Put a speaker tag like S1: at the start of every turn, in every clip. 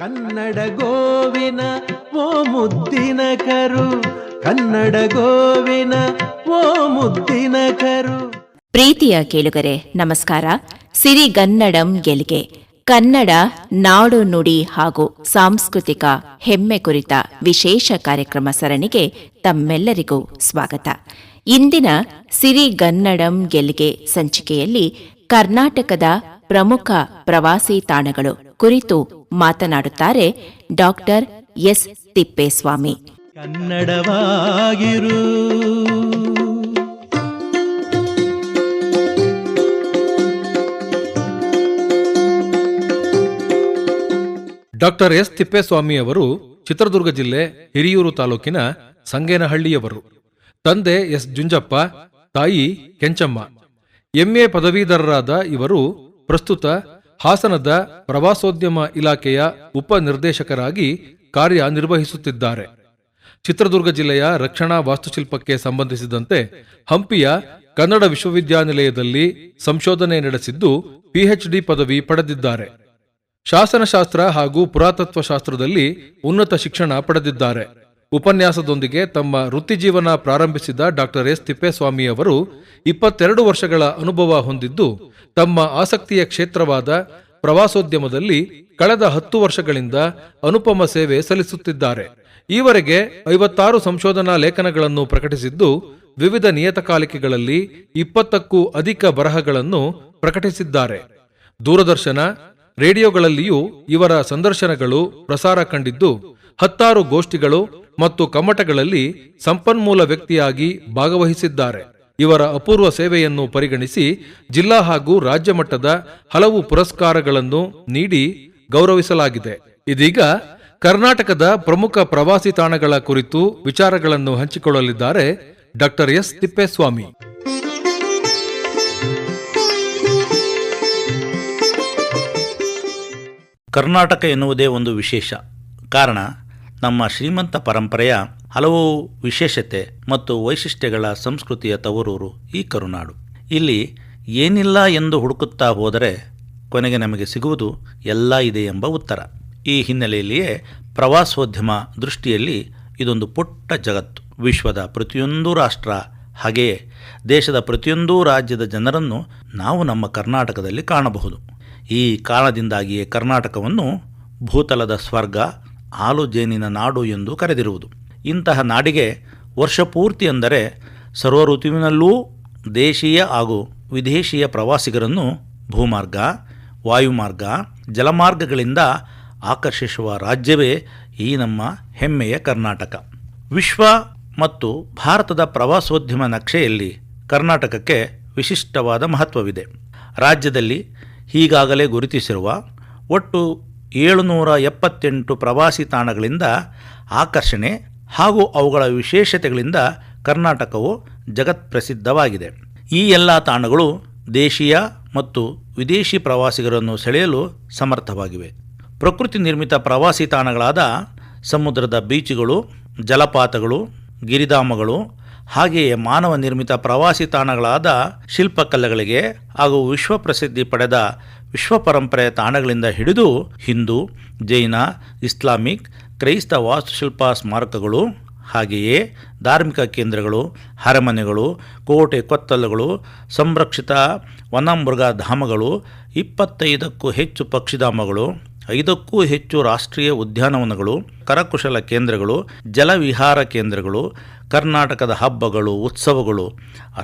S1: ಕನ್ನಡ ಗೋವಿನ ಓ ಮುದ್ದಿನ ಕರು ಕನ್ನಡ ಗೋವಿನ ಓ ಮುದ್ದಿನ ಕರು
S2: ಪ್ರೀತಿಯ ಕೇಳುಗರೆ, ನಮಸ್ಕಾರ. ಸಿರಿಗನ್ನಡಂ ಗೆಲ್ಗೆ, ಕನ್ನಡ ನಾಡು ನುಡಿ ಹಾಗೂ ಸಾಂಸ್ಕೃತಿಕ ಹೆಮ್ಮೆ ಕುರಿತ ವಿಶೇಷ ಕಾರ್ಯಕ್ರಮ ಸರಣಿಗೆ ತಮ್ಮೆಲ್ಲರಿಗೂ ಸ್ವಾಗತ. ಇಂದಿನ ಸಿರಿಗನ್ನಡಂ ಗೆಲ್ಗೆ ಸಂಚಿಕೆಯಲ್ಲಿ ಕರ್ನಾಟಕದ ಪ್ರಮುಖ ಪ್ರವಾಸಿ ತಾಣಗಳು ಕುರಿತು ಮಾತನಾಡುತ್ತಾರೆ ಡಾಕ್ಟರ್ ಎಸ್ ತಿಪ್ಪೇಸ್ವಾಮಿ.
S1: ಕನ್ನಡವಾಗಿರು.
S3: ಡಾಕ್ಟರ್ ಎಸ್ ತಿಪ್ಪೇಸ್ವಾಮಿ ಅವರು ಚಿತ್ರದುರ್ಗ ಜಿಲ್ಲೆ ಹಿರಿಯೂರು ತಾಲೂಕಿನ ಸಂಗೇನಹಳ್ಳಿಯವರು. ತಂದೆ ಎಸ್ ಜುಂಜಪ್ಪ ತಾಯಿ ಕೆಂಚಮ್ಮ. ಎಂಎ ಪದವೀಧರರಾದ ಇವರು ಪ್ರಸ್ತುತ ಹಾಸನದ ಪ್ರವಾಸೋದ್ಯಮ ಇಲಾಖೆಯ ಉಪನಿರ್ದೇಶಕರಾಗಿ ಕಾರ್ಯನಿರ್ವಹಿಸುತ್ತಿದ್ದಾರೆ. ಚಿತ್ರದುರ್ಗ ಜಿಲ್ಲೆಯ ರಕ್ಷಣಾ ವಾಸ್ತುಶಿಲ್ಪಕ್ಕೆ ಸಂಬಂಧಿಸಿದಂತೆ ಹಂಪಿಯ ಕನ್ನಡ ವಿಶ್ವವಿದ್ಯಾನಿಲಯದಲ್ಲಿ ಸಂಶೋಧನೆ ನಡೆಸಿದ್ದು ಪಿಎಚ್ಡಿ ಪದವಿ ಪಡೆದಿದ್ದಾರೆ. ಶಾಸನಶಾಸ್ತ್ರ ಹಾಗೂ ಪುರಾತತ್ವ ಶಾಸ್ತ್ರದಲ್ಲಿ ಉನ್ನತ ಶಿಕ್ಷಣ ಪಡೆದಿದ್ದಾರೆ. ಉಪನ್ಯಾಸದೊಂದಿಗೆ ತಮ್ಮ ವೃತ್ತಿಜೀವನ ಪ್ರಾರಂಭಿಸಿದ ಡಾಕ್ಟರ್ ಎಸ್ ತಿಪ್ಪೇಸ್ವಾಮಿ ಅವರು ಇಪ್ಪತ್ತೆರಡು ವರ್ಷಗಳ ಅನುಭವ ಹೊಂದಿದ್ದು, ತಮ್ಮ ಆಸಕ್ತಿಯ ಕ್ಷೇತ್ರವಾದ ಪ್ರವಾಸೋದ್ಯಮದಲ್ಲಿ ಕಳೆದ ಹತ್ತು ವರ್ಷಗಳಿಂದ ಅನುಪಮ ಸೇವೆ ಸಲ್ಲಿಸುತ್ತಿದ್ದಾರೆ. ಈವರೆಗೆ ಐವತ್ತಾರು ಸಂಶೋಧನಾ ಲೇಖನಗಳನ್ನು ಪ್ರಕಟಿಸಿದ್ದು, ವಿವಿಧ ನಿಯತಕಾಲಿಕೆಗಳಲ್ಲಿ ಇಪ್ಪತ್ತಕ್ಕೂ ಅಧಿಕ ಬರಹಗಳನ್ನು ಪ್ರಕಟಿಸಿದ್ದಾರೆ. ದೂರದರ್ಶನ, ರೇಡಿಯೋಗಳಲ್ಲಿಯೂ ಇವರ ಸಂದರ್ಶನಗಳು ಪ್ರಸಾರ ಕಂಡಿದ್ದು ಹತ್ತಾರು ಗೋಷ್ಠಿಗಳು ಮತ್ತು ಕಮ್ಮಟಗಳಲ್ಲಿ ಸಂಪನ್ಮೂಲ ವ್ಯಕ್ತಿಯಾಗಿ ಭಾಗವಹಿಸಿದ್ದಾರೆ. ಇವರ ಅಪೂರ್ವ ಸೇವೆಯನ್ನು ಪರಿಗಣಿಸಿ ಜಿಲ್ಲಾ ಹಾಗೂ ರಾಜ್ಯ ಮಟ್ಟದ ಹಲವು ಪುರಸ್ಕಾರಗಳನ್ನು ನೀಡಿ ಗೌರವಿಸಲಾಗಿದೆ. ಇದೀಗ ಕರ್ನಾಟಕದ ಪ್ರಮುಖ ಪ್ರವಾಸಿ ತಾಣಗಳ ಕುರಿತು ವಿಚಾರಗಳನ್ನು ಹಂಚಿಕೊಳ್ಳಲಿದ್ದಾರೆ ಡಾಕ್ಟರ್ ಎಸ್ ತಿಪ್ಪೇಸ್ವಾಮಿ.
S4: ಕರ್ನಾಟಕ ಎನ್ನುವುದೇ ಒಂದು ವಿಶೇಷ. ಕಾರಣ ನಮ್ಮ ಶ್ರೀಮಂತ ಪರಂಪರೆಯ ಹಲವು ವಿಶೇಷತೆ ಮತ್ತು ವೈಶಿಷ್ಟ್ಯಗಳ ಸಂಸ್ಕೃತಿಯ ತವರೂರು ಈ ಕರುನಾಡು. ಇಲ್ಲಿ ಏನಿಲ್ಲ ಎಂದು ಹುಡುಕುತ್ತಾ ಹೋದರೆ ಕೊನೆಗೆ ನಮಗೆ ಸಿಗುವುದು ಎಲ್ಲ ಇದೆ ಎಂಬ ಉತ್ತರ. ಈ ಹಿನ್ನೆಲೆಯಲ್ಲಿಯೇ ಪ್ರವಾಸೋದ್ಯಮ ದೃಷ್ಟಿಯಲ್ಲಿ ಇದೊಂದು ಪುಟ್ಟ ಜಗತ್ತು. ವಿಶ್ವದ ಪ್ರತಿಯೊಂದು ರಾಷ್ಟ್ರ ಹಾಗೆಯೇ ದೇಶದ ಪ್ರತಿಯೊಂದು ರಾಜ್ಯದ ಜನರನ್ನು ನಾವು ನಮ್ಮ ಕರ್ನಾಟಕದಲ್ಲಿ ಕಾಣಬಹುದು. ಈ ಕಾರಣದಿಂದಾಗಿಯೇ ಕರ್ನಾಟಕವನ್ನು ಭೂತಲದ ಸ್ವರ್ಗ ಹಾಲು ಜೇನಿನ ನಾಡು ಎಂದು ಕರೆದಿರುವುದು. ಇಂತಹ ನಾಡಿಗೆ ವರ್ಷಪೂರ್ತಿ ಅಂದರೆ ಸರ್ವ ಋತುವಿನಲ್ಲೂ ದೇಶೀಯ ಹಾಗೂ ವಿದೇಶೀಯ ಪ್ರವಾಸಿಗರನ್ನು ಭೂಮಾರ್ಗ, ವಾಯುಮಾರ್ಗ, ಜಲಮಾರ್ಗಗಳಿಂದ ಆಕರ್ಷಿಸುವ ರಾಜ್ಯವೇ ಈ ನಮ್ಮ ಹೆಮ್ಮೆಯ ಕರ್ನಾಟಕ. ವಿಶ್ವ ಮತ್ತು ಭಾರತದ ಪ್ರವಾಸೋದ್ಯಮ ನಕ್ಷೆಯಲ್ಲಿ ಕರ್ನಾಟಕಕ್ಕೆ ವಿಶಿಷ್ಟವಾದ ಮಹತ್ವವಿದೆ. ರಾಜ್ಯದಲ್ಲಿ ಈಗಾಗಲೇ ಗುರುತಿಸಿರುವ ಒಟ್ಟು ಏಳುನೂರ ಎಪ್ಪತ್ತೆಂಟು ಪ್ರವಾಸಿ ತಾಣಗಳಿಂದ ಆಕರ್ಷಣೆ ಹಾಗೂ ಅವುಗಳ ವಿಶೇಷತೆಗಳಿಂದ ಕರ್ನಾಟಕವು ಜಗತ್ಪ್ರಸಿದ್ಧವಾಗಿದೆ ಈ ಎಲ್ಲ ತಾಣಗಳು ದೇಶೀಯ ಮತ್ತು ವಿದೇಶಿ ಪ್ರವಾಸಿಗರನ್ನು ಸೆಳೆಯಲು ಸಮರ್ಥವಾಗಿವೆ. ಪ್ರಕೃತಿ ನಿರ್ಮಿತ ಪ್ರವಾಸಿ ತಾಣಗಳಾದ ಸಮುದ್ರದ ಬೀಚುಗಳು, ಜಲಪಾತಗಳು, ಗಿರಿಧಾಮಗಳು ಹಾಗೆಯೇ ಮಾನವ ನಿರ್ಮಿತ ಪ್ರವಾಸಿ ತಾಣಗಳಾದ ಶಿಲ್ಪಕಲೆಗಳಿಗೆ ಹಾಗೂ ವಿಶ್ವ ಪ್ರಸಿದ್ಧಿ ಪಡೆದ ವಿಶ್ವ ಪರಂಪರೆಯ ತಾಣಗಳಿಂದ ಹಿಡಿದು ಹಿಂದೂ, ಜೈನ, ಇಸ್ಲಾಮಿಕ್, ಕ್ರೈಸ್ತ ವಾಸ್ತುಶಿಲ್ಪ ಸ್ಮಾರಕಗಳು, ಹಾಗೆಯೇ ಧಾರ್ಮಿಕ ಕೇಂದ್ರಗಳು, ಅರಮನೆಗಳು, ಕೋಟೆ ಕೊತ್ತಲುಗಳು, ಸಂರಕ್ಷಿತ ವನಮೃಗ ಧಾಮಗಳು, ಇಪ್ಪತ್ತೈದಕ್ಕೂ ಹೆಚ್ಚು ಪಕ್ಷಿಧಾಮಗಳು, ಐದಕ್ಕೂ ಹೆಚ್ಚು ರಾಷ್ಟ್ರೀಯ ಉದ್ಯಾನವನಗಳು, ಕರಕುಶಲ ಕೇಂದ್ರಗಳು, ಜಲವಿಹಾರ ಕೇಂದ್ರಗಳು, ಕರ್ನಾಟಕದ ಹಬ್ಬಗಳು, ಉತ್ಸವಗಳು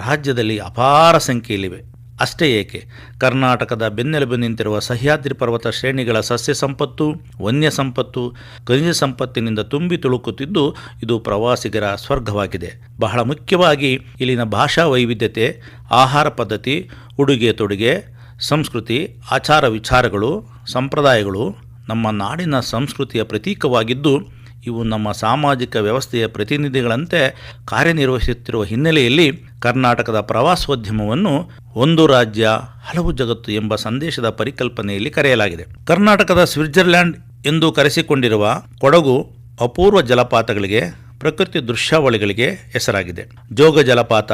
S4: ರಾಜ್ಯದಲ್ಲಿ ಅಪಾರ ಸಂಖ್ಯೆಯಲ್ಲಿವೆ. ಅಷ್ಟೇ ಏಕೆ? ಕರ್ನಾಟಕದ ಬೆನ್ನೆಲುಬು ನಿಂತಿರುವ ಸಹ್ಯಾದ್ರಿ ಪರ್ವತ ಶ್ರೇಣಿಗಳ ಸಸ್ಯ ಸಂಪತ್ತು, ವನ್ಯ ಸಂಪತ್ತು, ಖನಿಜ ಸಂಪತ್ತಿನಿಂದ ತುಂಬಿ ತುಳುಕುತ್ತಿದ್ದು ಇದು ಪ್ರವಾಸಿಗರ ಸ್ವರ್ಗವಾಗಿದೆ. ಬಹಳ ಮುಖ್ಯವಾಗಿ ಇಲ್ಲಿನ ಭಾಷಾ ವೈವಿಧ್ಯತೆ, ಆಹಾರ ಪದ್ಧತಿ, ಉಡುಗೆ ತೊಡುಗೆ, ಸಂಸ್ಕೃತಿ, ಆಚಾರ ವಿಚಾರಗಳು, ಸಂಪ್ರದಾಯಗಳು ನಮ್ಮ ನಾಡಿನ ಸಂಸ್ಕೃತಿಯ ಪ್ರತೀಕವಾಗಿದ್ದು, ಇವು ನಮ್ಮ ಸಾಮಾಜಿಕ ವ್ಯವಸ್ಥೆಯ ಪ್ರತಿನಿಧಿಗಳಂತೆ ಕಾರ್ಯನಿರ್ವಹಿಸುತ್ತಿರುವ ಹಿನ್ನೆಲೆಯಲ್ಲಿ ಕರ್ನಾಟಕದ ಪ್ರವಾಸೋದ್ಯಮವನ್ನು ಒಂದು ರಾಜ್ಯ, ಹಲವು ಜಗತ್ತು ಎಂಬ ಸಂದೇಶದ ಪರಿಕಲ್ಪನೆಯಲ್ಲಿ ಕರೆಯಲಾಗಿದೆ. ಕರ್ನಾಟಕದ ಸ್ವಿಟ್ಜರ್ಲ್ಯಾಂಡ್ ಎಂದು ಕರೆಸಿಕೊಂಡಿರುವ ಕೊಡಗು ಅಪೂರ್ವ ಜಲಪಾತಗಳಿಗೆ, ಪ್ರಕೃತಿ ದೃಶ್ಯಾವಳಿಗಳಿಗೆ ಹೆಸರಾಗಿದೆ. ಜೋಗ ಜಲಪಾತ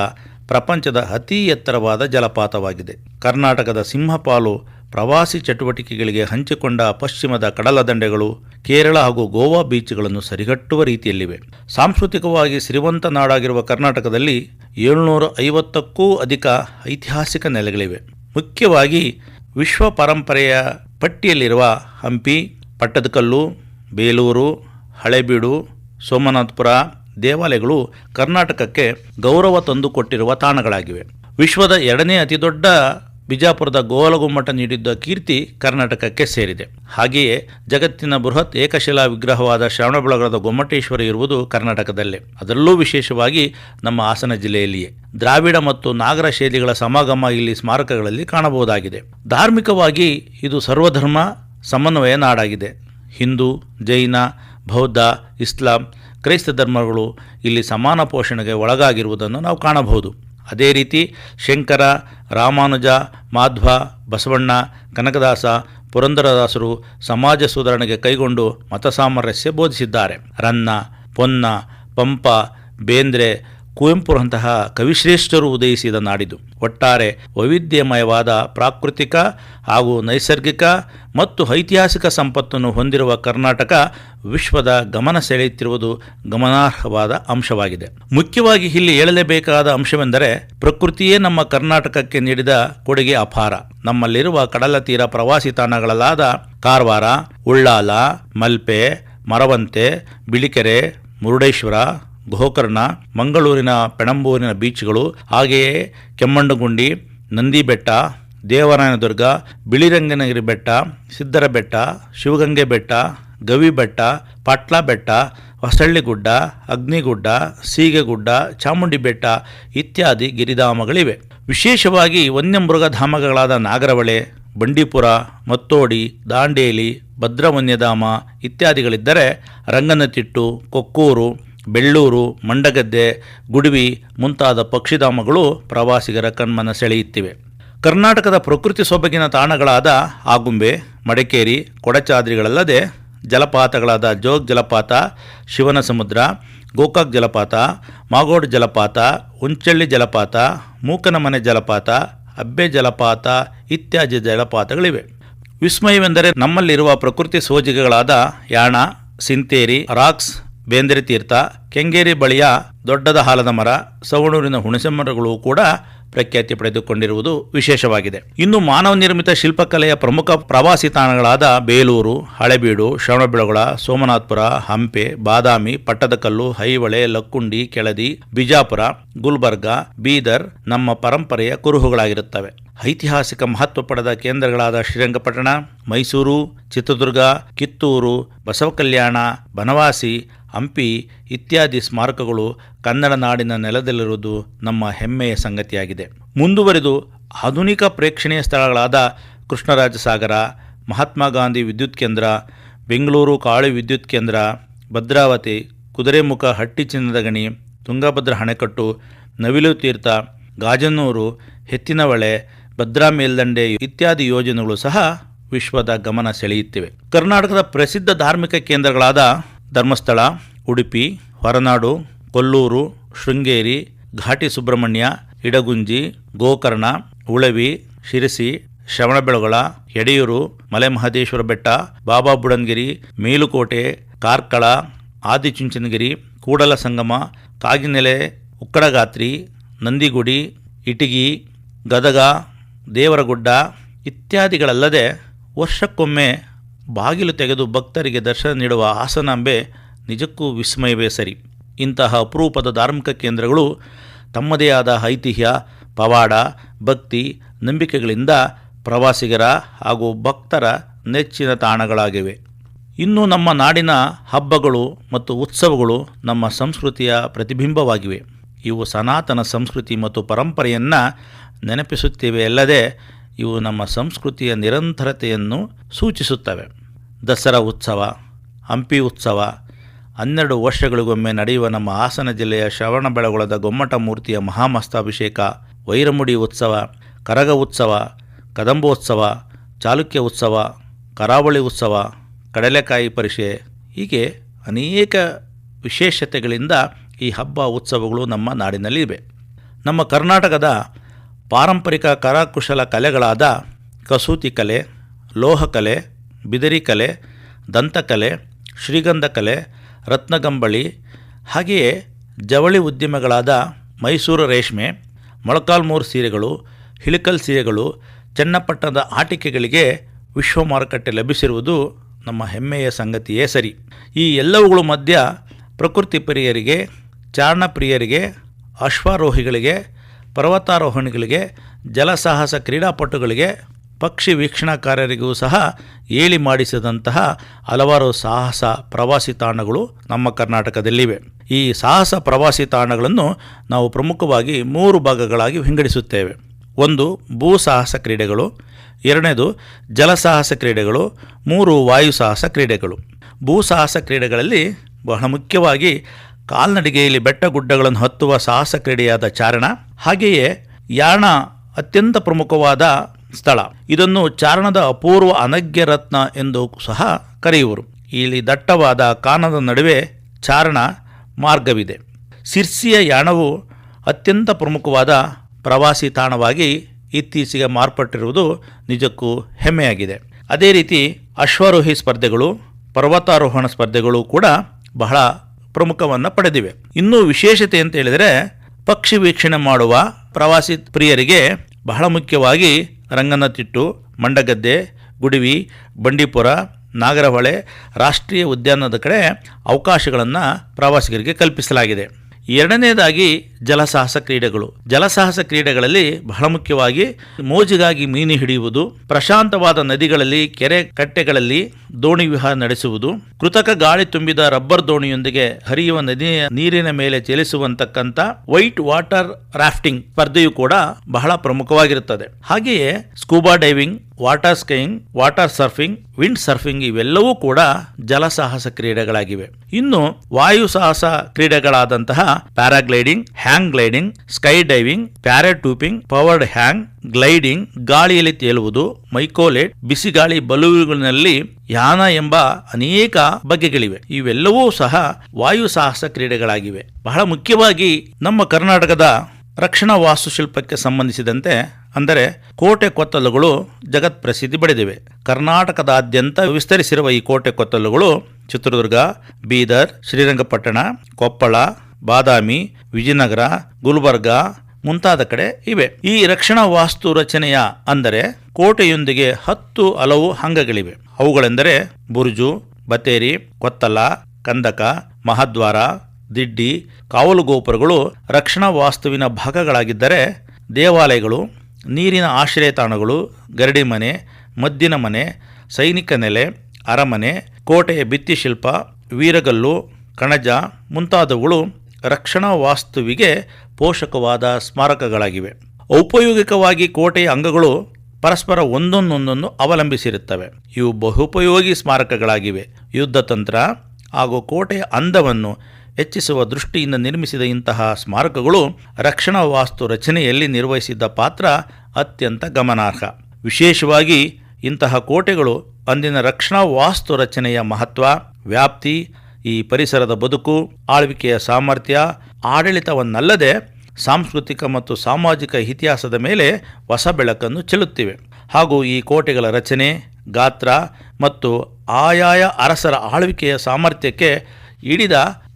S4: ಪ್ರಪಂಚದ ಅತಿ ಎತ್ತರವಾದ ಜಲಪಾತವಾಗಿದೆ. ಕರ್ನಾಟಕದ ಸಿಂಹಪಾಲು ಪ್ರವಾಸಿ ಚಟುವಟಿಕೆಗಳಿಗೆ ಹಂಚಿಕೊಂಡ ಪಶ್ಚಿಮದ ಕಡಲ ದಂಡೆಗಳು ಕೇರಳ ಹಾಗೂ ಗೋವಾ ಬೀಚ್ಗಳನ್ನು ಸರಿಗಟ್ಟುವ ರೀತಿಯಲ್ಲಿವೆ. ಸಾಂಸ್ಕೃತಿಕವಾಗಿ ಸಿರಿವಂತ ನಾಡಾಗಿರುವ ಕರ್ನಾಟಕದಲ್ಲಿ ಏಳುನೂರ ಐವತ್ತಕ್ಕೂ ಅಧಿಕ ಐತಿಹಾಸಿಕ ನೆಲೆಗಳಿವೆ. ಮುಖ್ಯವಾಗಿ ವಿಶ್ವ ಪರಂಪರೆಯ ಪಟ್ಟಿಯಲ್ಲಿರುವ ಹಂಪಿ, ಪಟ್ಟದಕಲ್ಲು, ಬೇಲೂರು, ಹಳೆಬೀಡು, ಸೋಮನಾಥಪುರ ದೇವಾಲಯಗಳು ಕರ್ನಾಟಕಕ್ಕೆ ಗೌರವ ತಂದುಕೊಟ್ಟಿರುವ ತಾಣಗಳಾಗಿವೆ. ವಿಶ್ವದ ಎರಡನೇ ಅತಿದೊಡ್ಡ ಬಿಜಾಪುರದ ಗೋಲಗುಮ್ಮಟ ನೀಡಿದ್ದ ಕೀರ್ತಿ ಕರ್ನಾಟಕಕ್ಕೆ ಸೇರಿದೆ. ಹಾಗೆಯೇ ಜಗತ್ತಿನ ಬೃಹತ್ ಏಕಶಿಲಾ ವಿಗ್ರಹವಾದ ಶ್ರವಣಬೆಳಗೊಳದ ಗೊಮ್ಮಟೇಶ್ವರ ಇರುವುದು ಕರ್ನಾಟಕದಲ್ಲೇ. ಅದರಲ್ಲೂ ವಿಶೇಷವಾಗಿ ನಮ್ಮ ಹಾಸನ ಜಿಲ್ಲೆಯಲ್ಲಿಯೇ. ದ್ರಾವಿಡ ಮತ್ತು ನಾಗರ ಶೈಲಿಗಳ ಸಮಾಗಮ ಇಲ್ಲಿ ಸ್ಮಾರಕಗಳಲ್ಲಿ ಕಾಣಬಹುದಾಗಿದೆ. ಧಾರ್ಮಿಕವಾಗಿ ಇದು ಸರ್ವಧರ್ಮ, ಸಮನ್ವಯ ನಾಡಾಗಿದೆ. ಹಿಂದೂ, ಜೈನ, ಬೌದ್ಧ, ಇಸ್ಲಾಂ, ಕ್ರೈಸ್ತ ಧರ್ಮಗಳು ಇಲ್ಲಿ ಸಮಾನ ಪೋಷಣೆಗೆ ಒಳಗಾಗಿರುವುದನ್ನು ನಾವು ಕಾಣಬಹುದು. ಅದೇ ರೀತಿ ಶಂಕರ ರಾಮಾನುಜ, ಮಾಧ್ವ, ಬಸವಣ್ಣ, ಕನಕದಾಸ, ಪುರಂದರದಾಸರು ಸಮಾಜ ಸುಧಾರಣೆಗೆ ಕೈಗೊಂಡು ಮತ ಸಾಮರಸ್ಯ ಬೋಧಿಸಿದ್ದಾರೆ. ರನ್ನ, ಪೊನ್ನ, ಪಂಪ, ಬೇಂದ್ರೆ ಕುವೆಂಪುರಂತಹ ಕವಿಶ್ರೇಷ್ಠರು ಉದಯಿಸಿದ ನಾಡಿದು. ಒಟ್ಟಾರೆ ವೈವಿಧ್ಯಮಯವಾದ ಪ್ರಾಕೃತಿಕ ಹಾಗೂ ನೈಸರ್ಗಿಕ ಮತ್ತು ಐತಿಹಾಸಿಕ ಸಂಪತ್ತನ್ನು ಹೊಂದಿರುವ ಕರ್ನಾಟಕ ವಿಶ್ವದ ಗಮನ ಸೆಳೆಯುತ್ತಿರುವುದು ಗಮನಾರ್ಹವಾದ ಅಂಶವಾಗಿದೆ. ಮುಖ್ಯವಾಗಿ ಇಲ್ಲಿ ಹೇಳಲೇಬೇಕಾದ ಅಂಶವೆಂದರೆ ಪ್ರಕೃತಿಯೇ ನಮ್ಮ ಕರ್ನಾಟಕಕ್ಕೆ ನೀಡಿದ ಕೊಡುಗೆ ಅಪಾರ. ನಮ್ಮಲ್ಲಿರುವ ಕಡಲ ತೀರ ಪ್ರವಾಸಿ ತಾಣಗಳಲ್ಲಾದ ಕಾರವಾರ, ಉಳ್ಳಾಲ, ಮಲ್ಪೆ, ಮರವಂತೆ, ಬಿಳಿಕೆರೆ, ಮುರುಡೇಶ್ವರ ಗೋಕರ್ಣ, ಮಂಗಳೂರಿನ ಪೆಣಂಬೂರಿನ ಬೀಚ್ಗಳು, ಹಾಗೆಯೇ ಕೆಮ್ಮಣ್ಣುಗುಂಡಿ ನಂದಿ ಬೆಟ್ಟ ದೇವರಾಯನದುರ್ಗ, ಬಿಳಿರಂಗನಗಿರಿ ಬೆಟ್ಟ ಸಿದ್ದರ ಬೆಟ್ಟ ಶಿವಗಂಗೆ ಬೆಟ್ಟ ಗವಿ ಬೆಟ್ಟ ಪಾಟ್ಲಾ ಬೆಟ್ಟ ಹೊಸಳ್ಳಿಗುಡ್ಡ, ಅಗ್ನಿಗುಡ್ಡ, ಸೀಗೆಗುಡ್ಡ ಚಾಮುಂಡಿ ಬೆಟ್ಟ ಇತ್ಯಾದಿ ಗಿರಿಧಾಮಗಳಿವೆ. ವಿಶೇಷವಾಗಿ ವನ್ಯಮೃಗಧಾಮಗಳಾದ ನಾಗರವಳೆ, ಬಂಡೀಪುರ, ಮತ್ತೋಡಿ, ದಾಂಡೇಲಿ ಭದ್ರ ವನ್ಯಧಾಮ ಇತ್ಯಾದಿಗಳಿದ್ದರೆ ರಂಗನತಿಟ್ಟು, ಕೊಕ್ಕೂರು ಬೆಳ್ಳೂರು, ಮಂಡಗದ್ದೆ, ಗುಡುವಿ ಮುಂತಾದ ಪಕ್ಷಿಧಾಮಗಳು ಪ್ರವಾಸಿಗರ ಕಣ್ಮನ ಸೆಳೆಯುತ್ತಿವೆ ಕರ್ನಾಟಕದ ಪ್ರಕೃತಿ ಸೊಬಗಿನ ತಾಣಗಳಾದ ಆಗುಂಬೆ, ಮಡಿಕೇರಿ, ಕೊಡಚಾದ್ರಿಗಳಲ್ಲದೆ ಜಲಪಾತಗಳಾದ ಜೋಗ್ ಜಲಪಾತ ಶಿವನ ಸಮುದ್ರ ಗೋಕಾಕ್ ಜಲಪಾತ, ಮಾಗೋಡ್ ಜಲಪಾತ ಉಂಚಳ್ಳಿ ಜಲಪಾತ, ಮೂಕನಮನೆ ಜಲಪಾತ, ಅಬ್ಬೆ ಜಲಪಾತ ಇತ್ಯಾದಿ ಜಲಪಾತಗಳಿವೆ. ವಿಸ್ಮಯವೆಂದರೆ ನಮ್ಮಲ್ಲಿರುವ ಪ್ರಕೃತಿ ಸೋಜಿಗೆಗಳಾದ ಯಾಣ, ಸಿಂತೇರಿ, ರಾಕ್ಸ್ ಬೇಂದ್ರೆ ತೀರ್ಥ, ಕೆಂಗೇರಿ ಬಳಿಯ ದೊಡ್ಡದ ಹಾಲದ ಮರ, ಸವಣೂರಿನ ಹುಣಸೆ ಮರಗಳು ಕೂಡ ಪ್ರಖ್ಯಾತಿ ಪಡೆದುಕೊಂಡಿರುವುದು ವಿಶೇಷವಾಗಿದೆ. ಇನ್ನು ಮಾನವ ನಿರ್ಮಿತ ಶಿಲ್ಪಕಲೆಯ ಪ್ರಮುಖ ಪ್ರವಾಸಿ ತಾಣಗಳಾದ ಬೇಲೂರು, ಹಳೆಬೀಡು, ಶ್ರವಣಬೆಳಗೊಳ, ಸೋಮನಾಥ್ಪುರ, ಹಂಪೆ, ಬಾದಾಮಿ ಪಟ್ಟದಕಲ್ಲು ಹೈವಳೆ, ಲಕ್ಕುಂಡಿ, ಕೆಳದಿ, ಬಿಜಾಪುರ, ಗುಲ್ಬರ್ಗ, ಬೀದರ್ ನಮ್ಮ ಪರಂಪರೆಯ ಕುರುಹುಗಳಾಗಿರುತ್ತವೆ. ಐತಿಹಾಸಿಕ ಮಹತ್ವ ಪಡೆದ ಕೇಂದ್ರಗಳಾದ ಶ್ರೀರಂಗಪಟ್ಟಣ, ಮೈಸೂರು, ಚಿತ್ರದುರ್ಗ, ಕಿತ್ತೂರು, ಬಸವಕಲ್ಯಾಣ, ಬನವಾಸಿ ಹಂಪಿ ಇತ್ಯಾದಿ ಸ್ಮಾರಕಗಳು ಕನ್ನಡ ನಾಡಿನ ನೆಲದಲ್ಲಿರುವುದು ನಮ್ಮ ಹೆಮ್ಮೆಯ ಸಂಗತಿಯಾಗಿದೆ. ಮುಂದುವರೆದು ಆಧುನಿಕ ಪ್ರೇಕ್ಷಣೀಯ ಸ್ಥಳಗಳಾದ ಕೃಷ್ಣರಾಜ ಸಾಗರ ಮಹಾತ್ಮ ಗಾಂಧಿ ವಿದ್ಯುತ್ ಕೇಂದ್ರ, ಬೆಂಗಳೂರು ಕಾಳಿ ವಿದ್ಯುತ್ ಕೇಂದ್ರ, ಭದ್ರಾವತಿ, ಕುದುರೆಮುಖ ಹಟ್ಟಿ ಚಿನ್ನದ ಗಣಿ, ತುಂಗಭದ್ರಾ ಅಣೆಕಟ್ಟು, ನವಿಲು ತೀರ್ಥ ಗಾಜನೂರು ಹೆತ್ತಿನವಳೆ, ಭದ್ರಾ ಮೇಲ್ದಂಡೆ ಇತ್ಯಾದಿ ಯೋಜನೆಗಳು ಸಹ ವಿಶ್ವದ ಗಮನ ಸೆಳೆಯುತ್ತಿವೆ. ಕರ್ನಾಟಕದ ಪ್ರಸಿದ್ಧ ಧಾರ್ಮಿಕ ಕೇಂದ್ರಗಳಾದ ಧರ್ಮಸ್ಥಳ, ಉಡುಪಿ, ಹೊರನಾಡು, ಕೊಲ್ಲೂರು, ಶೃಂಗೇರಿ, ಘಾಟಿ ಸುಬ್ರಹ್ಮಣ್ಯ, ಇಡಗುಂಜಿ, ಗೋಕರ್ಣ, ಉಳವಿ, ಶಿರಸಿ, ಶ್ರವಣಬೆಳಗೊಳ ಯಡಿಯೂರು ಮಲೆಮಹದೇಶ್ವರ ಬೆಟ್ಟ, ಬಾಬಾ ಬುಡನ್ಗಿರಿ, ಮೇಲುಕೋಟೆ, ಕಾರ್ಕಳ, ಆದಿಚುಂಚನಗಿರಿ, ಕೂಡಲ ಸಂಗಮ, ಕಾಗಿನೆಲೆ, ಉಕ್ಕಡಗಾತ್ರಿ, ನಂದಿಗುಡಿ, ಇಟಗಿ, ಗದಗ, ದೇವರಗುಡ್ಡ ಇತ್ಯಾದಿಗಳಲ್ಲದೆ ವರ್ಷಕ್ಕೊಮ್ಮೆ ಬಾಗಿಲು ತೆಗೆದು ಭಕ್ತರಿಗೆ ದರ್ಶನ ನೀಡುವ ಹಾಸನಾಂಬೆ ನಿಜಕ್ಕೂ ವಿಸ್ಮಯವೇ ಸರಿ. ಇಂತಹ ಅಪರೂಪದ ಧಾರ್ಮಿಕ ಕೇಂದ್ರಗಳು ತಮ್ಮದೇ ಆದ ಐತಿಹ್ಯ, ಪವಾಡ, ಭಕ್ತಿ, ನಂಬಿಕೆಗಳಿಂದ ಪ್ರವಾಸಿಗರ ಹಾಗೂ ಭಕ್ತರ ನೆಚ್ಚಿನ ತಾಣಗಳಾಗಿವೆ. ಇನ್ನು ನಮ್ಮ ನಾಡಿನ ಹಬ್ಬಗಳು ಮತ್ತು ಉತ್ಸವಗಳು ನಮ್ಮ ಸಂಸ್ಕೃತಿಯ ಪ್ರತಿಬಿಂಬವಾಗಿವೆ. ಇವು ಸನಾತನ ಸಂಸ್ಕೃತಿ ಮತ್ತು ಪರಂಪರೆಯನ್ನು ನೆನಪಿಸುತ್ತಿವೆ ಅಲ್ಲದೆ ಇವು ನಮ್ಮ ಸಂಸ್ಕೃತಿಯ ನಿರಂತರತೆಯನ್ನು ಸೂಚಿಸುತ್ತವೆ. ದಸರಾ ಉತ್ಸವ, ಹಂಪಿ ಉತ್ಸವ, ಹನ್ನೆರಡು ವರ್ಷಗಳಿಗೊಮ್ಮೆ ನಡೆಯುವ ನಮ್ಮ ಹಾಸನ ಜಿಲ್ಲೆಯ ಶ್ರವಣಬೆಳಗೊಳದ ಗೊಮ್ಮಟ ಮೂರ್ತಿಯ ಮಹಾಮಸ್ತಾಭಿಷೇಕ, ವೈರಮುಡಿ ಉತ್ಸವ, ಕರಗ ಉತ್ಸವ, ಕದಂಬೋತ್ಸವ, ಚಾಲುಕ್ಯ ಉತ್ಸವ, ಕರಾವಳಿ ಉತ್ಸವ, ಕಡಲೆಕಾಯಿ ಪರಿಷೆ ಹೀಗೆ ಅನೇಕ ವಿಶೇಷತೆಗಳಿಂದ ಈ ಹಬ್ಬ ಉತ್ಸವಗಳು ನಮ್ಮ ನಾಡಿನಲ್ಲಿವೆ. ನಮ್ಮ ಕರ್ನಾಟಕದ ಪಾರಂಪರಿಕ ಕರಕುಶಲ ಕಲೆಗಳಾದ ಕಸೂತಿ ಕಲೆ, ಲೋಹಕಲೆ ಬಿದರಿ ಕಲೆ ದಂತಕಲೆ ಶ್ರೀಗಂಧ ಕಲೆ ರತ್ನಗಂಬಳಿ, ಹಾಗೆಯೇ ಜವಳಿ ಉದ್ಯಮಗಳಾದ ಮೈಸೂರು ರೇಷ್ಮೆ, ಮೊಳಕಾಲ್ಮೂರು ಸೀರೆಗಳು ಹಿಳಿಕಲ್ ಸೀರೆಗಳು, ಚನ್ನಪಟ್ಟಣದ ಆಟಿಕೆಗಳಿಗೆ ವಿಶ್ವ ಮಾರುಕಟ್ಟೆ ಲಭಿಸಿರುವುದು ನಮ್ಮ ಹೆಮ್ಮೆಯ ಸಂಗತಿಯೇ ಸರಿ. ಈ ಎಲ್ಲವುಗಳ ಮಧ್ಯ ಪ್ರಕೃತಿ ಪ್ರಿಯರಿಗೆ, ಚಾರಣ ಪ್ರಿಯರಿಗೆ, ಅಶ್ವಾರೋಹಿಗಳಿಗೆ ಪರ್ವತಾರೋಹಣಿಗಳಿಗೆ, ಜಲಸಾಹಸ ಕ್ರೀಡಾಪಟುಗಳಿಗೆ, ಪಕ್ಷಿ ವೀಕ್ಷಣಾಕಾರರಿಗೂ ಸಹ ಏಳಿ ಮಾಡಿಸಿದಂತಹ ಹಲವಾರು ಸಾಹಸ ಪ್ರವಾಸಿ ತಾಣಗಳು ನಮ್ಮ ಕರ್ನಾಟಕದಲ್ಲಿವೆ. ಈ ಸಾಹಸ ಪ್ರವಾಸಿ ತಾಣಗಳನ್ನು ನಾವು ಪ್ರಮುಖವಾಗಿ ಮೂರು ಭಾಗಗಳಾಗಿ ವಿಂಗಡಿಸುತ್ತೇವೆ. ಒಂದು ಭೂ ಸಾಹಸ ಕ್ರೀಡೆಗಳು. ಎರಡನೇದು, ಜಲಸಾಹಸ ಕ್ರೀಡೆಗಳು. ಮೂರು ವಾಯು ಸಾಹಸ ಕ್ರೀಡೆಗಳು. ಭೂ ಸಾಹಸ ಕ್ರೀಡೆಗಳಲ್ಲಿ ಬಹಳ ಮುಖ್ಯವಾಗಿ ಕಾಲ್ನಡಿಗೆಯಲ್ಲಿ ಬೆಟ್ಟ ಗುಡ್ಡಗಳನ್ನು ಹತ್ತುವ ಸಾಹಸ ಕ್ರೀಡೆಯಾದ ಚಾರಣ ಹಾಗೆಯೇ ಯಾಣ ಅತ್ಯಂತ ಪ್ರಮುಖವಾದ ಸ್ಥಳ. ಇದನ್ನು ಚಾರಣದ ಅಪೂರ್ವ ಅನಗ್ಯ ರತ್ನ ಎಂದು ಸಹ ಕರೆಯುವರು. ಇಲ್ಲಿ ದಟ್ಟವಾದ ಕಾನದ ನಡುವೆ ಚಾರಣ ಮಾರ್ಗವಿದೆ. ಸಿರ್ಸಿಯ ಯಾಣವು ಅತ್ಯಂತ ಪ್ರಮುಖವಾದ ಪ್ರವಾಸಿ ತಾಣವಾಗಿ ಇತ್ತೀಚೆಗೆ ಮಾರ್ಪಟ್ಟಿರುವುದು ನಿಜಕ್ಕೂ ಹೆಮ್ಮೆಯಾಗಿದೆ. ಅದೇ ರೀತಿ ಅಶ್ವಾರೋಹಿ ಸ್ಪರ್ಧೆಗಳು, ಪರ್ವತಾರೋಹಣ ಸ್ಪರ್ಧೆಗಳು ಕೂಡ ಬಹಳ ಪ್ರಮುಖವನ್ನು ಪಡೆದಿವೆ. ಇನ್ನೂ ವಿಶೇಷತೆ ಅಂತ ಹೇಳಿದರೆ ಪಕ್ಷಿ ವೀಕ್ಷಣೆ ಮಾಡುವ ಪ್ರವಾಸಿ ಪ್ರಿಯರಿಗೆ ಬಹಳ ಮುಖ್ಯವಾಗಿ ರಂಗನತಿಟ್ಟು, ಮಂಡಗದ್ದೆ, ಗುಡಿವಿ, ಬಂಡೀಪುರ, ನಾಗರಹೊಳೆ ರಾಷ್ಟ್ರೀಯ ಉದ್ಯಾನದ ಕಡೆ ಅವಕಾಶಗಳನ್ನು ಪ್ರವಾಸಿಗರಿಗೆ ಕಲ್ಪಿಸಲಾಗಿದೆ. ಎರಡನೇದಾಗಿ ಜಲಸಾಹಸ ಕ್ರೀಡೆಗಳು. ಜಲಸಾಹಸ ಕ್ರೀಡೆಗಳಲ್ಲಿ ಬಹಳ ಮುಖ್ಯವಾಗಿ ಮೋಜಿಗಾಗಿ ಮೀನು ಹಿಡಿಯುವುದು, ಪ್ರಶಾಂತವಾದ ನದಿಗಳಲ್ಲಿ, ಕೆರೆ ಕಟ್ಟೆಗಳಲ್ಲಿ ದೋಣಿ ವಿಹಾರ ನಡೆಸುವುದು, ಕೃತಕ ಗಾಳಿ ತುಂಬಿದ ರಬ್ಬರ್ ದೋಣಿಯೊಂದಿಗೆ ಹರಿಯುವ ನದಿಯ ನೀರಿನ ಮೇಲೆ ಚಲಿಸುವಂತಕ್ಕಂಥ ವೈಟ್ ವಾಟರ್ ರಾಫ್ಟಿಂಗ್ ಸ್ಪರ್ಧೆಯು ಕೂಡ ಬಹಳ ಪ್ರಮುಖವಾಗಿರುತ್ತದೆ. ಹಾಗೆಯೇ scuba diving, water skiing, water surfing, wind surfing ಇವೆಲ್ಲವೂ ಕೂಡ ಜಲಸಾಹಸ ಕ್ರೀಡೆಗಳಾಗಿವೆ. ಇನ್ನು ವಾಯು ಸಾಹಸ ಕ್ರೀಡೆಗಳಾದಂತಹ paragliding hang gliding sky diving paratrooping powered hang gliding ಗಾಳಿಯಲ್ಲಿ ತೇಲುವುದು ಮೈಕೋಲೇಟ್ ಬಿಸಿಗಾಳಿ ಬಲುವಿನಲ್ಲಿ ಯಾನ ಎಂಬ ಅನೇಕ ಬಗೆಗಳಿವೆ. ಇವೆಲ್ಲವೂ ಸಹ ವಾಯು ಸಾಹಸ ಕ್ರೀಡೆಗಳಾಗಿವೆ. ಬಹಳ ಮುಖ್ಯವಾಗಿ ನಮ್ಮ ಕರ್ನಾಟಕದ ರಕ್ಷಣಾ ವಾಸ್ತುಶಿಲ್ಪಕ್ಕೆ ಸಂಬಂಧಿಸಿದಂತೆ ಅಂದರೆ ಕೋಟೆ ಕೊತ್ತಲುಗಳು ಜಗತ್ ಪ್ರಸಿದ್ಧಿ ಪಡೆದಿವೆ. ಕರ್ನಾಟಕದಾದ್ಯಂತ ವಿಸ್ತರಿಸಿರುವ ಈ ಕೋಟೆ ಕೊತ್ತಲುಗಳು ಚಿತ್ರದುರ್ಗ, ಬೀದರ್, ಶ್ರೀರಂಗಪಟ್ಟಣ, ಕೊಪ್ಪಳ ಬಾದಾಮಿ, ವಿಜಯನಗರ, ಗುಲ್ಬರ್ಗ ಮುಂತಾದ ಕಡೆ ಇವೆ. ಈ ರಕ್ಷಣಾ ವಾಸ್ತು ರಚನೆಯ ಅಂದರೆ ಕೋಟೆಯೊಂದಿಗೆ ಹತ್ತು ಹಲವು ಅಂಗಗಳಿವೆ ಅವುಗಳೆಂದರೆ ಬುರ್ಜು, ಬತೇರಿ, ಕೊತ್ತಲ, ಕಂದಕ, ಮಹದ್ವಾರ, ದಿಡ್ಡಿ, ಕಾವಲು ಗೋಪುರಗಳು ರಕ್ಷಣಾ ವಾಸ್ತುವಿನ ಭಾಗಗಳಾಗಿದ್ದರೆ ದೇವಾಲಯಗಳು, ನೀರಿನ ಆಶ್ರಯ ತಾಣಗಳು, ಗರಡಿ ಮನೆ, ಮದ್ದಿನ ಮನೆ, ಸೈನಿಕ ನೆಲೆ, ಅರಮನೆ, ಕೋಟೆಯ ಭಿತ್ತಿಶಿಲ್ಪ, ವೀರಗಲ್ಲು, ಕಣಜ ಮುಂತಾದವುಗಳು ರಕ್ಷಣಾ ವಾಸ್ತುವಿಗೆ ಪೋಷಕವಾದ ಸ್ಮಾರಕಗಳಾಗಿವೆ. ಔಪಯೋಗಿಕವಾಗಿ ಕೋಟೆಯ ಅಂಗಗಳು ಪರಸ್ಪರ ಒಂದೊಂದೊಂದನ್ನು ಅವಲಂಬಿಸಿರುತ್ತವೆ. ಇವು ಬಹುಪಯೋಗಿ ಸ್ಮಾರಕಗಳಾಗಿವೆ. ಯುದ್ಧ ತಂತ್ರ ಹಾಗೂ ಕೋಟೆಯ ಅಂದವನ್ನು ಹೆಚ್ಚಿಸುವ ದೃಷ್ಟಿಯಿಂದ ನಿರ್ಮಿಸಿದ ಇಂತಹ ಸ್ಮಾರಕಗಳು ರಕ್ಷಣಾ ವಾಸ್ತು ರಚನೆಯಲ್ಲಿ ನಿರ್ವಹಿಸಿದ್ದ ಪಾತ್ರ ಅತ್ಯಂತ ಗಮನಾರ್ಹ. ವಿಶೇಷವಾಗಿ ಇಂತಹ ಕೋಟೆಗಳು ಅಂದಿನ ರಕ್ಷಣಾ ವಾಸ್ತು ರಚನೆಯ ಮಹತ್ವ, ವ್ಯಾಪ್ತಿ ಈ ಪರಿಸರದ ಬದುಕು, ಆಳ್ವಿಕೆಯ ಸಾಮರ್ಥ್ಯ, ಆಡಳಿತವನ್ನಲ್ಲದೆ ಸಾಂಸ್ಕೃತಿಕ ಮತ್ತು ಸಾಮಾಜಿಕ ಇತಿಹಾಸದ ಮೇಲೆ ಹೊಸ ಬೆಳಕನ್ನು ಚೆಲ್ಲುತ್ತಿವೆ. ಹಾಗೂ ಈ ಕೋಟೆಗಳ ರಚನೆ, ಗಾತ್ರ ಮತ್ತು ಆಯಾಯ ಅರಸರ ಆಳ್ವಿಕೆಯ ಸಾಮರ್ಥ್ಯಕ್ಕೆ ಹಿಡಿದ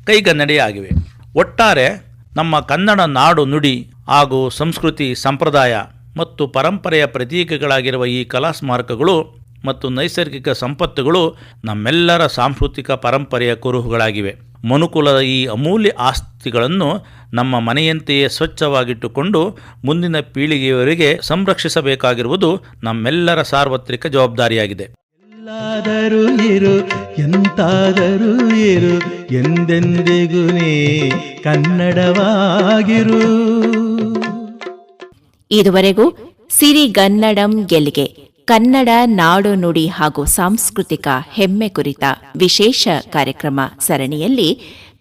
S4: ಕೈಗನ್ನಡಿಯಾಗಿವೆ. ಒಟ್ಟಾರೆ ನಮ್ಮ ಕನ್ನಡ ನಾಡು ನುಡಿ ಹಾಗೂ ಸಂಸ್ಕೃತಿ ಸಂಪ್ರದಾಯ ಮತ್ತು ಪರಂಪರೆಯ ಪ್ರತೀಕಗಳಾಗಿರುವ ಈ ಕಲಾ ಸ್ಮಾರಕಗಳು ಮತ್ತು ನೈಸರ್ಗಿಕ ಸಂಪತ್ತುಗಳು ನಮ್ಮೆಲ್ಲರ ಸಾಂಸ್ಕೃತಿಕ ಪರಂಪರೆಯ ಕುರುಹುಗಳಾಗಿವೆ. ಮನುಕುಲದ ಈ ಅಮೂಲ್ಯ ಆಸ್ತಿಗಳನ್ನು ನಮ್ಮ ಮನೆಯಂತೆಯೇ ಸ್ವಚ್ಛವಾಗಿಟ್ಟುಕೊಂಡು ಮುಂದಿನ ಪೀಳಿಗೆಯವರಿಗೆ ಸಂರಕ್ಷಿಸಬೇಕಾಗಿರುವುದು ನಮ್ಮೆಲ್ಲರ ಸಾರ್ವತ್ರಿಕ ಜವಾಬ್ದಾರಿಯಾಗಿದೆ.
S1: ಎಲ್ಲಾದರೂ ಇರು ಎಂತಾದರೂ ಇರು ಎಂದೆಂದಿಗೂ ನೀ ಕನ್ನಡವಾಗಿರು.
S2: ಇದುವರೆಗೂ ಸಿರಿಗನ್ನಡಂ ಗೆಲ್ಗೆ ಕನ್ನಡ ನಾಡು ನುಡಿ ಹಾಗೂ ಸಾಂಸ್ಕೃತಿಕ ಹೆಮ್ಮೆ ಕುರಿತ ವಿಶೇಷ ಕಾರ್ಯಕ್ರಮ ಸರಣಿಯಲ್ಲಿ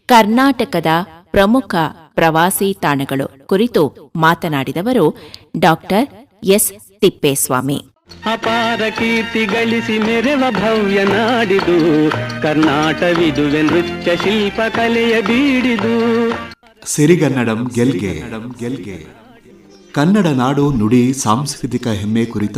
S2: ಕರ್ನಾಟಕದ ಪ್ರಮುಖ ಪ್ರವಾಸಿ ತಾಣಗಳು ಕುರಿತು ಮಾತನಾಡಿದವರು ಡಾಕ್ಟರ್ ಎಸ್ ತಿಪ್ಪೇಸ್ವಾಮಿ.
S5: ಅಪಾರ ಕೀರ್ತಿ ಗಳಿಸಿ ಮೆರೆವ ಭವ್ಯ ನಾಡಿದು ಕರ್ನಾಟವಿದುವೆ ನೃತ್ಯ ಶಿಲ್ಪ ಕಲೆಯ ಬೀಡಿದು.
S6: ಸಿರಿಗನ್ನಡಂ ಗೆಲ್ಗೆ ಗೆಲ್ಗೆ. ಕನ್ನಡ ನಾಡು ನುಡಿ ಸಾಂಸ್ಕೃತಿಕ ಹೆಮ್ಮೆ ಕುರಿತ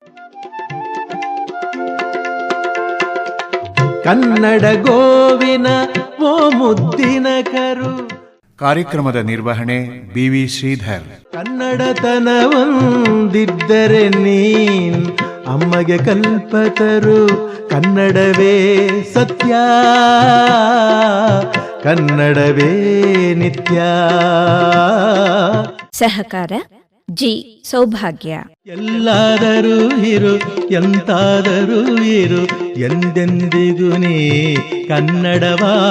S1: ಕನ್ನಡ ಗೋವಿನ ಓ ಮುದ್ದಿನ ಕರು.
S7: ಕಾರ್ಯಕ್ರಮದ ನಿರ್ವಹಣೆ ಬಿ ವಿ ಶ್ರೀಧರ್
S1: ಕನ್ನಡತನವೊಂದಿದ್ದರೆ ನೀನ್ ಅಮ್ಮಗೆ ಕಲ್ಪತರು ಕನ್ನಡವೇ ಸತ್ಯ ಕನ್ನಡವೇ ನಿತ್ಯ.
S8: ಸಹಕಾರ ಜಿ. ಸೌಭಾಗ್ಯ.
S1: ಎಲ್ಲಾದರೂ ಇರು ಎಂತಾದರೂ ಇರು ಎಂದೆಂದಿಗೂ ನೀ ಕನ್ನಡವಾಗಿರು.